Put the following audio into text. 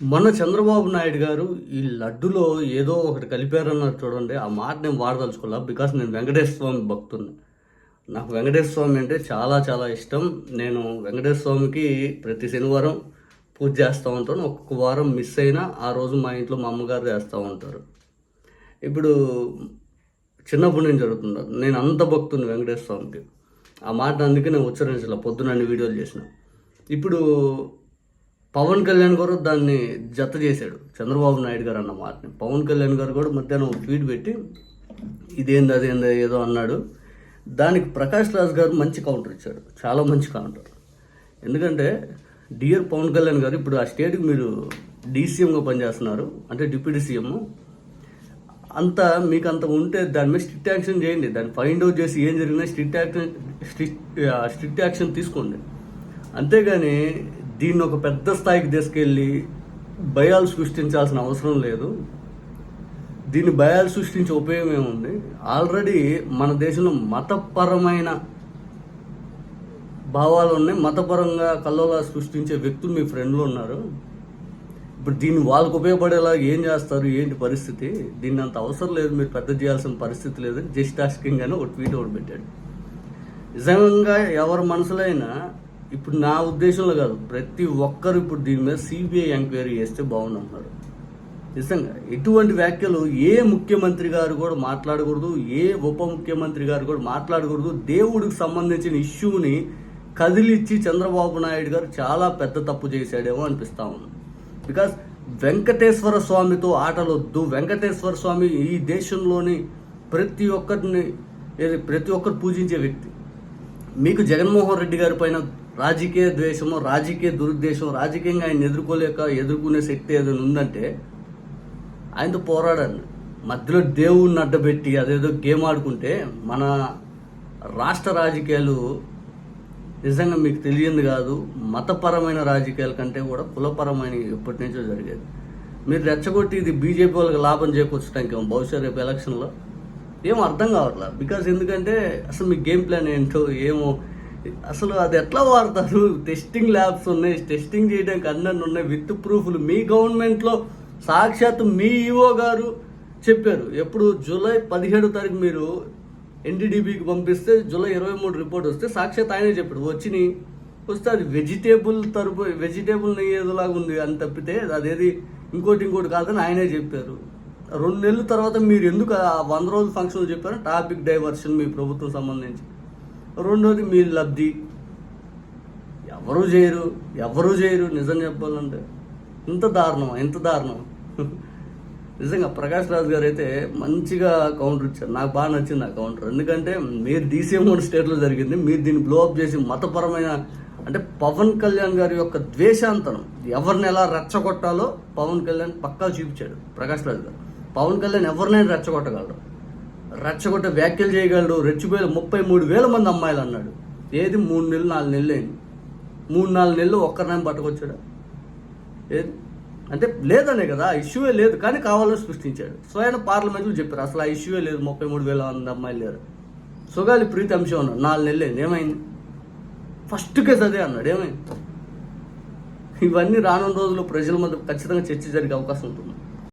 మొన్న చంద్రబాబు నాయుడు గారు ఈ లడ్డులో ఏదో ఒకటి కలిపారన్నారు చూడండి. ఆ మాట నేను వాడదలుచుకోలే బికాస్ నేను వెంకటేశ్వర స్వామి భక్తుని నాకు వెంకటేశ్వర స్వామి అంటే చాలా చాలా ఇష్టం. నేను వెంకటేశ్వర స్వామికి ప్రతి శనివారం పూజ చేస్తూ ఉంటాను. ఒక్కొక్క వారం మిస్ అయినా ఆ రోజు మా ఇంట్లో మా అమ్మగారు చేస్తూ ఉంటారు. ఇప్పుడు చిన్నప్పటి నుంచి జరుగుతుంది? నేను అంత భక్తుని వెంకటేశ్వర స్వామికి. ఆ మాట అందుకే నేను ఉచ్చరించాల పొద్దున అన్ని వీడియోలు చేసిన. ఇప్పుడు పవన్ కళ్యాణ్ గారు దాన్ని జత చేశాడు. చంద్రబాబు నాయుడు గారు అన్న మాటని. పవన్ కళ్యాణ్ గారు కూడా మధ్యాహ్నం ట్వీట్ పెట్టి ఇదేంది అదేంది ఏదో అన్నాడు. దానికి ప్రకాష్ రాజ్ గారు మంచి కౌంటర్ ఇచ్చాడు చాలా మంచి కౌంటర్ ఎందుకంటే డియర్ పవన్ కళ్యాణ్ గారు ఇప్పుడు ఆ స్టేట్కి మీరు డీసీఎంగా పనిచేస్తున్నారు. అంటే డిప్యూటీ సీఎం అంత మీకు అంత ఉంటే దాని మీద స్ట్రిక్ట్ యాక్షన్ చేయండి. దాన్ని ఫైండ్ అవుట్ చేసి ఏం జరిగినా strict action strict strict action తీసుకోండి. అంతేగాని దీన్ని ఒక పెద్ద స్థాయికి తీసుకెళ్ళి భయాలు సృష్టించాల్సిన అవసరం లేదు. దీన్ని భయాలు సృష్టించే ఉపయోగం ఏముంది? ఆల్రెడీ మన దేశంలో మతపరమైన భావాలు ఉన్నాయి. మతపరంగా కల్లోలా సృష్టించే వ్యక్తులు మీ ఫ్రెండ్లు ఉన్నారు. ఇప్పుడు దీన్ని వాళ్ళకు ఉపయోగపడేలా ఏం చేస్తారు? ఏంటి పరిస్థితి? దీన్ని అంత అవసరం లేదు. మీరు పెద్ద చేయాల్సిన పరిస్థితి లేదు. జస్ట్ ఆస్కింగ్ అని ఒక ట్వీట్ ఒకటి పెట్టాడు. నిజంగా ఎవరి మనసులైనా ఇప్పుడు నా ఉద్దేశంలో కాదు ప్రతి ఒక్కరు ఇప్పుడు దీని మీద సిబిఐ ఎంక్వైరీ చేస్తే బాగుందన్నారు నిజంగా ఎటువంటి వ్యాఖ్యలు ఏ ముఖ్యమంత్రి గారు కూడా మాట్లాడకూడదు ఏ ఉప ముఖ్యమంత్రి గారు కూడా మాట్లాడకూడదు. దేవుడికి సంబంధించిన ఇష్యూని కదిలిచ్చి చంద్రబాబు నాయుడు గారు చాలా పెద్ద తప్పు చేశాడేమో అనిపిస్తా ఉంది. బికాస్ వెంకటేశ్వర స్వామితో ఆటలొద్దు. వెంకటేశ్వర స్వామి ఈ దేశంలోని ప్రతి ఒక్కరిని ప్రతి ఒక్కరు పూజించే వ్యక్తి. మీకు జగన్మోహన్ రెడ్డి గారి పైన రాజకీయ ద్వేషము రాజకీయ దురుద్దేశం రాజకీయంగా ఆయన ఎదుర్కోలేక ఎదుర్కొనే శక్తి ఏదైనా ఉందంటే ఆయనతో పోరాడండి. మధ్యలో దేవుణ్ణి అడ్డబెట్టి అదేదో గేమ్ ఆడుకుంటే మన రాష్ట్ర రాజకీయాలు నిజంగా మీకు తెలియంది కాదు. మతపరమైన రాజకీయాల కంటే కూడా కులపరమైన ఎప్పటి నుంచో జరిగేది. మీరు రెచ్చగొట్టి ఇది బీజేపీ వాళ్ళకి లాభం చేకూర్చడానికి ఏమో బహుశా రేపు ఎలక్షన్లో. ఏం అర్థం కావట్లేదు బికాస్ ఎందుకంటే అసలు మీ గేమ్ ప్లాన్ ఏంటో ఏమో అసలు అది ఎట్లా వాడతారు? టెస్టింగ్ ల్యాబ్స్ ఉన్నాయి. టెస్టింగ్ చేయడానికి అన్నీ ఉన్నాయి. విత్ ప్రూఫ్లు మీ గవర్నమెంట్లో సాక్షాత్ మీ ఈఓ గారు చెప్పారు. ఎప్పుడు? జూలై పదిహేడు తారీఖు మీరు ఎన్డీడీబీకి పంపిస్తే జూలై ఇరవై మూడు రిపోర్ట్ వస్తే సాక్షాత్ ఆయనే చెప్పాడు. వచ్చినాయి వస్తే అది వెజిటేబుల్ తరపు వెజిటేబుల్ నెయ్యేదిలాగా ఉంది అని తప్పితే అదేది ఇంకోటి ఇంకోటి కాదని ఆయనే చెప్పారు. రెండు నెలల తర్వాత మీరు ఎందుకు ఆ వంద రోజుల ఫంక్షన్లు చెప్పారు? టాపిక్ డైవర్షన్ మీ ప్రభుత్వం సంబంధించి. రెండోది మీ లబ్ధి. ఎవరు చేయరు ఎవరు చేయరు నిజం చెప్పాలంటే. ఇంత దారుణం ఎంత దారుణం నిజంగా ప్రకాష్ రాజ్ గారు అయితే మంచిగా కౌంటర్ ఇచ్చారు. నాకు బాగా నచ్చింది ఆ కౌంటర్ ఎందుకంటే మీరు డీసీఎం మూడు స్టేట్లో జరిగింది. మీరు దీన్ని బ్లో అప్ చేసి మతపరమైన అంటే పవన్ కళ్యాణ్ గారి యొక్క ద్వేషాంతరం ఎవరిని ఎలా రెచ్చగొట్టాలో పవన్ కళ్యాణ్ పక్కా చూపించాడు ప్రకాష్ రాజ్ గారు. పవన్ కళ్యాణ్ ఎవరినైనా రెచ్చగొట్టగలడు. రెచ్చగొట్ట వ్యాఖ్యలు చేయగలడు రెచ్చిపోయే ముప్పై మూడు వేల మంది అమ్మాయిలు అన్నాడు. ఏది? మూడు నెలలు నాలుగు నెలలు అయింది. మూడు నాలుగు నెలలు ఒక్కరినైనా పట్టుకొచ్చాడు? ఏది? అంటే లేదనే కదా ఇష్యూవే లేదు కానీ కావాలని సృష్టించాడు. స్వయం పార్లమెంట్లో చెప్పారు అసలు ఆ ఇష్యూవే లేదు ముప్పై మూడు వేల మంది అమ్మాయిలు లేరు. సుగాలి ప్రీతి అంశం అన్నాడు నాలుగు నెలలు అయింది ఏమైంది? ఫస్ట్ కేసు అదే అన్నాడు ఏమైంది? ఇవన్నీ రానున్న రోజుల్లో ప్రజల మధ్య ఖచ్చితంగా చర్చ జరిగే అవకాశం ఉంటుంది.